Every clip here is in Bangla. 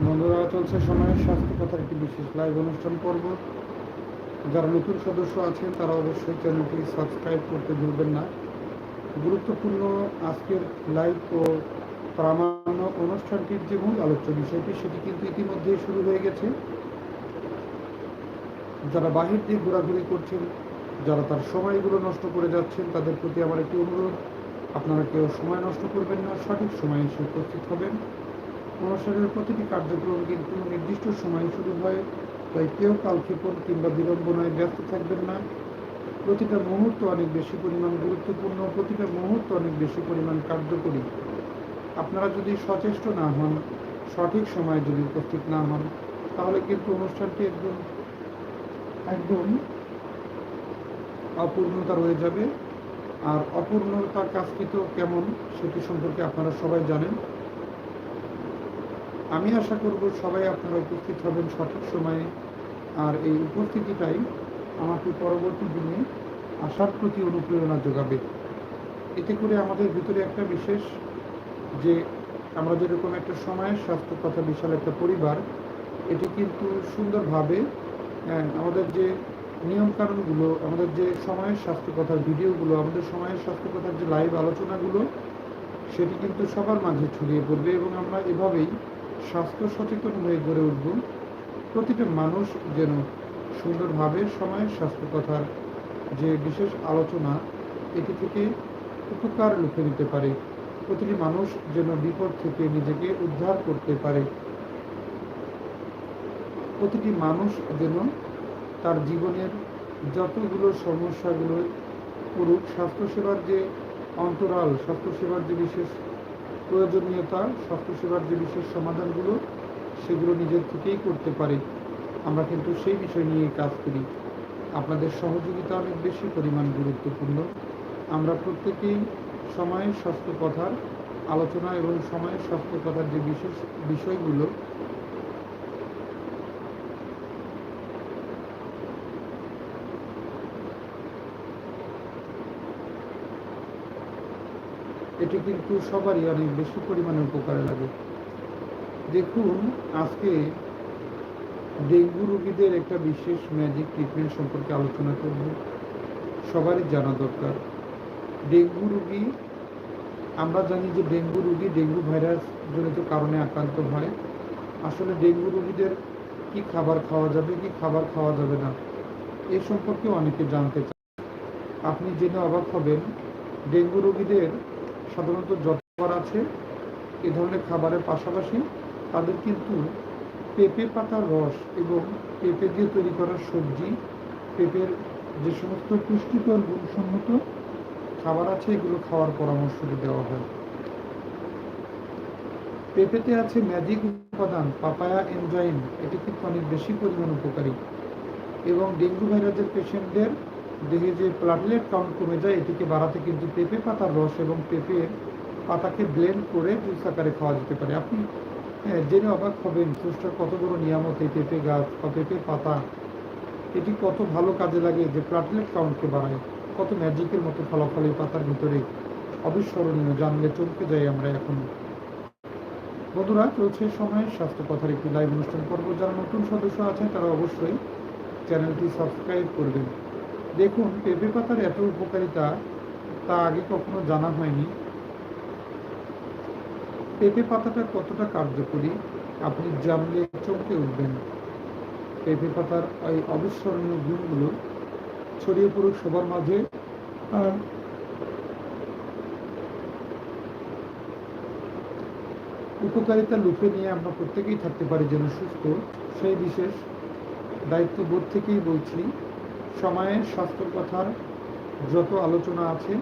বন্ধুরা, চলছে সময়ের স্বাস্থ্য কথার একটি বিশেষ লাইভ অনুষ্ঠান পর্ব। যারা নতুন সদস্য আছেন, তারা অবশ্যই চ্যানেলটি সাবস্ক্রাইব করতে ভুলবেন না। গুরুত্বপূর্ণ আজকের লাইভ ও প্রামাণ্য অনুষ্ঠানটির যে মূল আলোচ্য বিষয়টি, সেটি কিন্তু ইতিমধ্যেই শুরু হয়ে গেছে। যারা বাহির দিয়ে ঘোরাঘুরি করছেন, যারা তার সময়গুলো নষ্ট করে যাচ্ছেন, তাদের প্রতি আমার একটি অনুরোধ, আপনারা কেউ সময় নষ্ট করবেন না, সঠিক সময়ে এসে উপস্থিত হবেন। অনুষ্ঠানের প্রতিটি কার্যক্রম কিন্তু নির্দিষ্ট সময়ে শুরু হয়, তাই কেউ কালক্ষেপণ কিংবা বিড়ম্বনায় ব্যস্ত থাকবেন না। প্রতিটা মুহূর্ত অনেক বেশি পরিমাণ গুরুত্বপূর্ণ, প্রতিটা মুহূর্ত অনেক বেশি পরিমাণ কার্যকরী। আপনারা যদি সচেষ্ট না হন, সঠিক সময়ে যদি উপস্থিত না হন, তাহলে কিন্তু অনুষ্ঠানটি একদম একদম অপূর্ণতা রয়ে যাবে। আর অপূর্ণতার কাজটি তো কেমন সেটি সম্পর্কে আপনারা সবাই জানেন। আমি আশা করব সবাই আপনারা উপস্থিত হবেন সঠিক সময়ে। আর এই উপস্থিতিটাই আমাকে পরবর্তী দিনে আসার প্রতি অনুপ্রেরণা যোগাবে। এতে করে আমাদের ভিতরে একটা বিশেষ যে আমরা যেরকম একটা সময়ের স্বাস্থ্য কথা বিশাল একটা পরিবার এটি কিন্তু সুন্দরভাবে হ্যাঁ, আমাদের যে নিয়মকানুনগুলো আমাদের যে সময়ের স্বাস্থ্য কথার ভিডিওগুলো আমাদের সময়ের স্বাস্থ্য কথার যে লাইভ আলোচনাগুলো সেটি কিন্তু সবার মাঝে ছড়িয়ে পড়বে এবং আমরা এভাবেই স্বাস্থ্য সচেতন হয়ে গড়ে উঠব। প্রতিটা মানুষ যেন সুন্দরভাবে সময়ের স্বাস্থ্য কথার যে বিশেষ আলোচনা, এটি থেকে উপকার লুফে নিতে পারে। প্রতিটি মানুষ যেন বিপদ থেকে নিজেকে উদ্ধার করতে পারে। প্রতিটি মানুষ যেন তার জীবনের যতগুলো সমস্যাগুলো করুক স্বাস্থ্যসেবার যে অন্তরাল, স্বাস্থ্যসেবার যে বিশেষ প্রয়োজনীয়তা, স্বাস্থ্যসেবার যে বিশেষ সমাধানগুলো, সেগুলো নিজের থেকেই করতে পারে। আমরা কিন্তু সেই বিষয় নিয়ে কাজ করি। আপনাদের সহযোগিতা অনেক বেশি পরিমাণ গুরুত্বপূর্ণ। আমরা প্রত্যেকেই সময়ের স্বাস্থ্য কথার আলোচনা এবং সময়ের স্বাস্থ্য কথার যে বিশেষ বিষয়গুলো এটি কিন্তু সবারই অনেক বেশি পরিমাণে উপকারে লাগে। দেখুন, আজকে ডেঙ্গু রোগীদের একটা বিশেষ ম্যাজিক ট্রিটমেন্ট সম্পর্কে আলোচনা করব। সবারই জানা দরকার। ডেঙ্গু রোগী, আমরা জানি যে ডেঙ্গু রোগী ডেঙ্গু ভাইরাস জনিত কারণে আক্রান্ত হয়। আসলে ডেঙ্গু রোগীদের কি খাবার খাওয়া যাবে, কি খাবার খাওয়া যাবে না, এ সম্পর্কে অনেকে জানতে চান আপনি জেনে অবাক হবেন, ডেঙ্গু রোগীদের সাধারণত যতবার আছে, এ ধরনের খাবারের পাশাপাশি তাদের কিন্তু পেঁপে পাতার রস এবং পেঁপে দিয়ে তৈরি করা সবজি, পেঁপের যে সমস্ত পুষ্টিকর গুণসম্মত খাবার আছে, এগুলো খাওয়ার পরামর্শ দেওয়া হয়। পেঁপেতে আছে ম্যাজিক উপাদান, পাপায়া এনজাইম এটি কিন্তু অনেক বেশি পরিমাণ উপকারী। এবং ডেঙ্গু ভাইরাসের পেশেন্টদের দেহে যে প্লাটলেট কাউন্ট কমে যায় এটিকে বাড়াতে কিন্তু পেঁপে পাতার রস এবং পেঁপে পাতাকে ব্লেন্ড করে জুস আকারে খাওয়া যেতে পারে। আপনি হ্যাঁ, জেনে অবাক হবেন স্রষ্টার কত বড় নিয়ামত এই পেঁপে গাছ বা পেঁপে পাতা। এটি কত ভালো কাজে লাগে যে প্লাটলেট কাউন্টকে বাড়ায় কত ম্যাজিকের মতো ফলাফল এই পাতার ভিতরে অবিস্মরণীয় জানলে চমকে যাই আমরা এখন। বন্ধুরা চলছে সময় স্বাস্থ্য কথার একটি লাইভ অনুষ্ঠান। পর্ব যারা নতুন সদস্য আছেন তারা অবশ্যই চ্যানেলটি সাবস্ক্রাইব করবেন। দেখুন, পেঁপে পাতার এত উপকারিতা তা আগে কখনো জানা হয়নি। পেঁপে পাতাটা কতটা কার্যকরী? আপনি জানলে চমকে উঠবেন। পেঁপে পাতার এই অবিস্মরণীয় গুণগুলো ছড়িয়ে পড়ুক সবার মাঝে। আর উপকারিতা লুফে নিয়ে আমরা প্রত্যেকেই থাকতে পারি যেন সুস্থ। সেই বিশেষ দায়িত্ববোধ থেকেই বলছি সময়ের স্বাস্থ্য কথার যত আলোচনা আছে,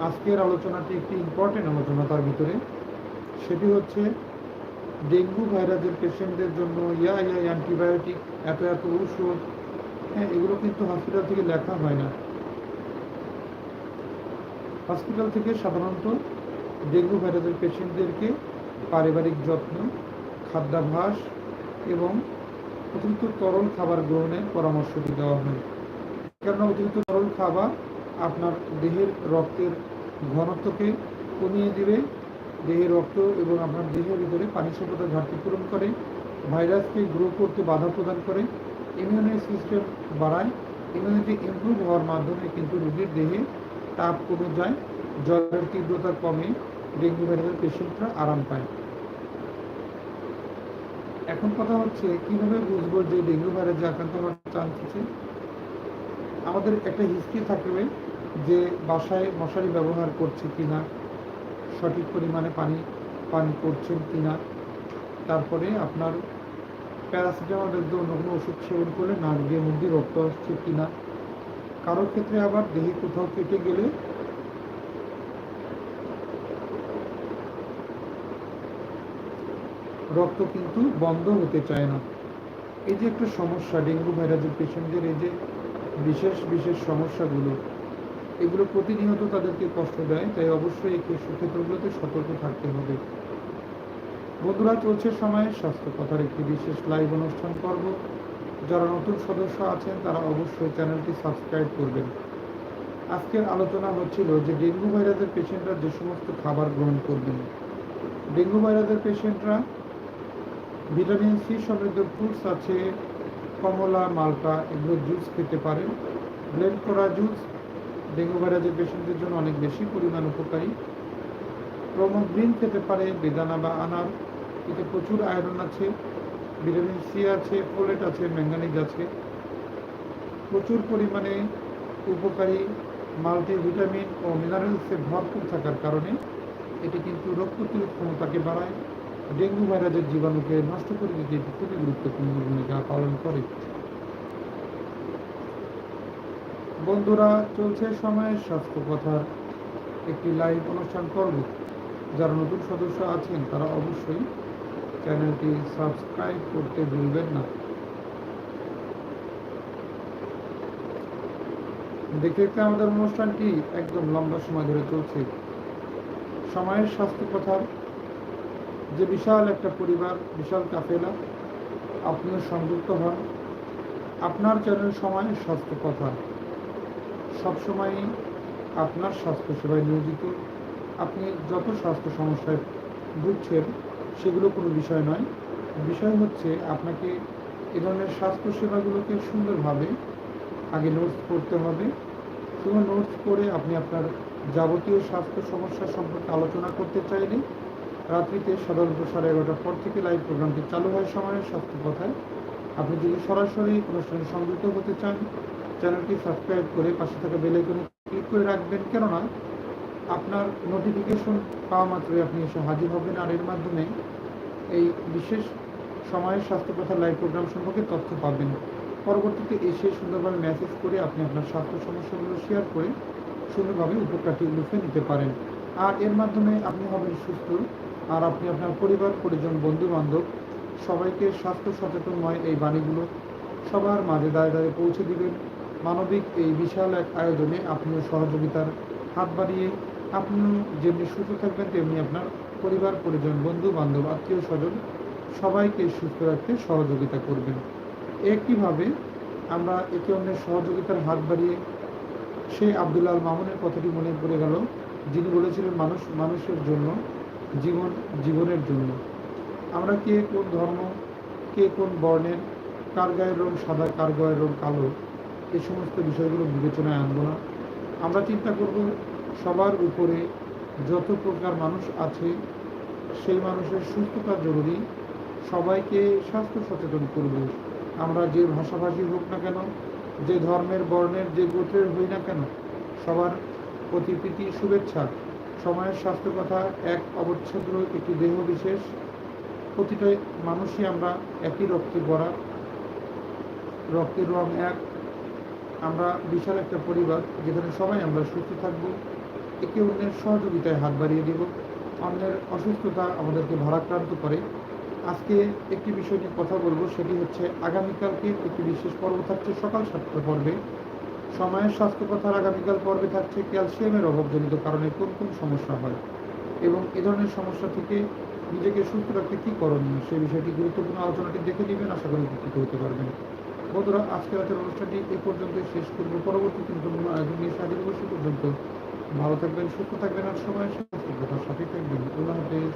আজকের আলোচনাটি একটি ইম্পর্টেন্ট আলোচনা তার ভিতরে। সেটি হচ্ছে, ডেঙ্গু ভাইরাসের পেশেন্টদের জন্য ইয়া ইয়া অ্যান্টিবায়োটিক, এত এত ঔষধ হ্যাঁ এগুলো কিন্তু হসপিটাল থেকে লেখা হয় না। হসপিটাল থেকে সাধারণত ডেঙ্গু ভাইরাসের পেশেন্টদেরকে পারিবারিক যত্ন, খাদ্যাভ্যাস এবং অতিরিক্ত তরল খাবার গ্রহণের পরামর্শটি দেওয়া হয়। কেননা অতিরিক্ত তরল খাবার আপনার দেহের রক্তের ঘনত্বকে কমিয়ে দিবে। দেহে রক্ত এবং আপনার দেহের ভিতরে পানি স্বল্পতার ঘাটতি পূরণ করে, ভাইরাসকে গ্রো করতে বাধা প্রদান করে, ইমিউনি সিস্টেম বাড়ায়, ইমিউনিটি ইমপ্রুভ হওয়ার মাধ্যমে কিন্তু রোগীর দেহে তাপ কমে যায়, জ্বরের তীব্রতা কমে, ডেঙ্গু ভাইরাসের পেশেন্টরা আরাম পায়। এখন কথা হচ্ছে, কীভাবে বুঝব যে ডেঙ্গু ভাইরাসে আক্রান্ত হওয়ার চান্স আছে? আমাদের একটা হিস্ট্রি থাকবে যে বাসায় মশারি ব্যবহার করছে কিনা, সঠিক পরিমাণে পানি, পান করছেন কিনা, তারপরে আপনার প্যারাসিটামল ব্যতীত অন্য কোনো ওষুধ সেবন করলে নাক দিয়ে মুখ দিয়ে রক্ত আসছে কিনা। কারও ক্ষেত্রে আবার দেহে কোথাও কেটে গেলে রক্ত কিন্তু বন্ধ হতে চায় না। এই যে একটা সমস্যা, ডেঙ্গু ভাইরাসের পেশেন্টদের, এই যে বিশেষ বিশেষ সমস্যাগুলো, এগুলো প্রতিনিয়ত তাদেরকে কষ্ট দেয়, তাই অবশ্যই এই ক্ষেত্রগুলোতে সতর্ক থাকতে হবে। বন্ধুরা, চলছে সময়ে, স্বাস্থ্য কথার একটি বিশেষ লাইভ অনুষ্ঠান পর্ব। যারা নতুন সদস্য আছেন, তারা অবশ্যই চ্যানেলটি সাবস্ক্রাইব করবেন। আজকের আলোচনা হচ্ছিল যে ডেঙ্গু ভাইরাসের পেশেন্টরা যে সমস্ত খাবার গ্রহণ করবেন। ডেঙ্গু ভাইরাসের পেশেন্টরা ভিটামিন সি সমৃদ্ধ ফ্রুটস আছে কমলা, মালটা এগুলো জুস খেতে পারেন। ব্লেন্ড করা জুস ডেঙ্গু ভাইরাসের পেশেন্টদের জন্য অনেক বেশি পরিমাণ উপকারী। প্রমো গ্রিন খেতে পারে, বেদানা বা আনার। এতে প্রচুর আয়রন আছে ভিটামিন সি আছে ফোলেট আছে ম্যাঙ্গানিজ আছে। প্রচুর পরিমাণে উপকারী মাল্টিভিটামিন ও মিনারেলসে ভরপুর থাকার কারণে এটি কিন্তু রোগ প্রতিরোধ ক্ষমতাকে বাড়ায়। ডেঙ্গু ভাইরাসের জীবাণুকে নষ্ট করে দিতে এটি খুবই গুরুত্বপূর্ণ ভূমিকা পালন করে। বন্ধুরা, চলছে সময়ের স্বাস্থ্য কথার একটি লাইভ অনুষ্ঠান করব যারা নতুন সদস্য আছেন, তারা অবশ্যই চ্যানেলটি সাবস্ক্রাইব করতে ভুলবেন না। দেখতে দেখতে আমাদের অনুষ্ঠানটি একদম লম্বা সময় ধরে চলছে। সময়ের স্বাস্থ্য কথার যে বিশাল একটা পরিবার, বিশাল কাফেলা আপনিও সংযুক্ত হন। আপনার চ্যানেল সময় স্বাস্থ্য কথা সবসময়ই আপনার স্বাস্থ্য সেবায় নিয়োজিত। আপনি যত স্বাস্থ্য সমস্যায় ভুগছেন, সেগুলো কোনো বিষয় নয়। বিষয় হচ্ছে আপনাকে এ ধরনের স্বাস্থ্য সেবাগুলোকে সুন্দরভাবে আগে নোটস করতে হবে। শুধু নোটস করে আপনি আপনার যাবতীয় স্বাস্থ্য সমস্যা সম্পর্কে আলোচনা করতে চাইলে রাত্রিতে সাধারণত সাড়ে এগারোটার পর থেকে লাইভ প্রোগ্রামটি চালু হয় সময়ের স্বাস্থ্য কথায়। আপনি যদি সরাসরি অনুষ্ঠানে সংযুক্ত হতে চান, চ্যানেলটি সাবস্ক্রাইব করে পাশে থাকা বেল আইকনে ক্লিক করে রাখবেন। কেননা, আপনার নোটিফিকেশন পাওয়া মাত্রই আপনি এসে হাজির হবেন আর এর মাধ্যমে এই বিশেষ সময়ের স্বাস্থ্য কথা লাইভ প্রোগ্রাম সম্পর্কে তথ্য পাবেন। পরবর্তীতে এসে সুন্দরভাবে মেসেজ করে আপনি আপনার স্বাস্থ্য সমস্যাগুলো শেয়ার করে সুন্দরভাবে উপকারটি লুফে নিতে পারেন। আর এর মাধ্যমে আপনি হবেন সুস্থ, আর আপনি আপনার পরিবার, পরিজন বন্ধু বান্ধব সবাইকে স্বাস্থ্য সচেতনময় এই বাণীগুলো সবার মাঝে দাঁড়িয়ে দাঁড়িয়ে পৌঁছে দিবেন। মানবিক এই বিশাল এক আয়োজনে আপনিও সহযোগিতার হাত বাড়িয়ে আপনিও যেমনি সুস্থ থাকবেন, তেমনি আপনার পরিবার, পরিজন বন্ধু বান্ধব আত্মীয় স্বজন সবাইকে সুস্থ রাখতে সহযোগিতা করবেন। একইভাবে আমরা একে অন্যের সহযোগিতার হাত বাড়িয়ে সেই আবদুল্লাহ মামুনের কথাটি মনে পড়ে গেল যিনি বলেছিলেন মানুষ, মানুষের জন্য, জীবন, জীবনের জন্য। আমরা কে কোন ধর্ম, কে কোন বর্ণের, কার গায়ের রং সাদা, কার গায়ের রং কালো এই সমস্ত বিষয়গুলো বিবেচনায় আনব না। আমরা চিন্তা করব সবার উপরে যত প্রকার মানুষ আছে, সেই মানুষের সুস্থতা জরুরি। সবাইকে স্বাস্থ্য সচেতন করব। আমরা যে ভাষাভাষী হোক না কেন, যে ধর্মের, বর্ণের, যে গোত্রের হই না কেন, সবার প্রতি প্রীতি শুভেচ্ছা। সময়ের স্বাস্থ্য কথা এক অবচ্ছেদ্র একটি দেহ বিশেষ। প্রতিটা মানুষই আমরা একই রক্তে গড়া রক্তের রং এক। আমরা বিশাল একটা পরিবার, যেখানে সবাই আমরা সুস্থ থাকব। একে অন্যের সহযোগিতায় হাত বাড়িয়ে দেব। অন্যের অসুস্থতা আমাদেরকে ভারাক্রান্ত করে। আজকে একটি বিষয় নিয়ে কথা বলব, সেটি হচ্ছে আগামীকালকে একটি বিশেষ পর্ব থাকছে সকাল সাতটা পর্বে। সময়ের স্বাস্থ্য কথার আগামীকাল পর্বে থাকছে ক্যালসিয়ামের অভাবজনিত কারণে কোন কোন সমস্যা হয় এবং এ ধরনের সমস্যা থেকে নিজেকে সুস্থ রাখতে কী করণীয়? সেই বিষয়টি গুরুত্বপূর্ণ আলোচনাটি দেখে নেবেন, আশা করি উপকৃত হতে পারবেন। বন্ধুরা আজকে রাতের অনুষ্ঠানটি এ পর্যন্ত শেষ করব। পরবর্তী কিন্তু আয়োজন নিয়ে হাজির অবশ্যই পর্যন্ত। ভালো থাকবেন, সুস্থ থাকবেন আর সময় সাথে থাকবেন। আল্লাহ হাফেজ।